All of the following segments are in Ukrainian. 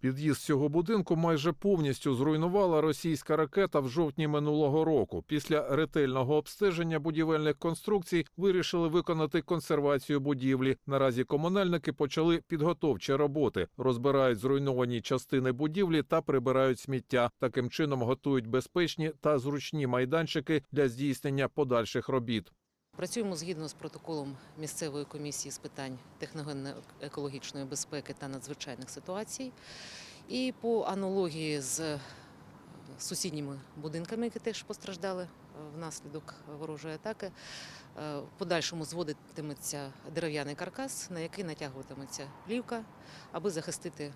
Під'їзд цього будинку майже повністю зруйнувала російська ракета в жовтні минулого року. Після ретельного обстеження будівельних конструкцій вирішили виконати консервацію будівлі. Наразі комунальники почали підготовчі роботи, розбирають зруйновані частини будівлі та прибирають сміття. Таким чином готують безпечні та зручні майданчики для здійснення подальших робіт. Працюємо згідно з протоколом місцевої комісії з питань техногенно-екологічної безпеки та надзвичайних ситуацій. І по аналогії з е, сусідніми будинками, які теж постраждали е, внаслідок ворожої атаки, е, в подальшому зводитиметься дерев'яний каркас, на який натягуватиметься плівка, аби захистити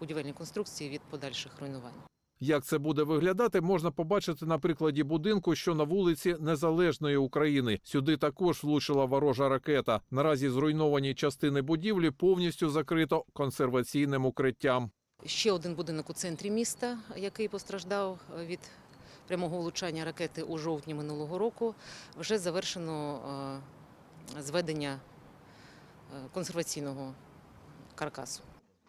будівельні конструкції від подальших руйнувань. Як це буде виглядати, можна побачити на прикладі будинку, що на вулиці Незалежної України. Сюди також влучила ворожа ракета. Наразі зруйновані частини будівлі повністю закрито консерваційним укриттям. Ще один будинок у центрі міста, який постраждав від прямого влучання ракети у жовтні минулого року, вже завершено е, зведення е, консерваційного каркасу.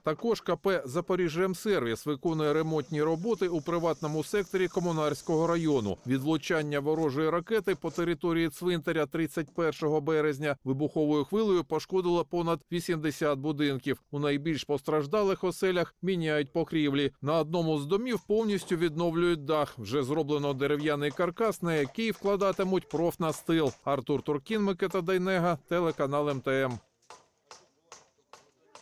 Також КП «Запоріжжямсервіс» виконує ремонтні роботи у приватному секторі Комунарського району. Від влучання ворожої ракети по території цвинтаря 31 березня вибуховою хвилею пошкодило понад 80 будинків. У найбільш постраждалих оселях міняють покрівлі. На одному з домів повністю відновлюють дах. Вже зроблено дерев'яний каркас, на який вкладатимуть профнастил. Артур Туркін, Микита Дайнега, телеканал МТМ.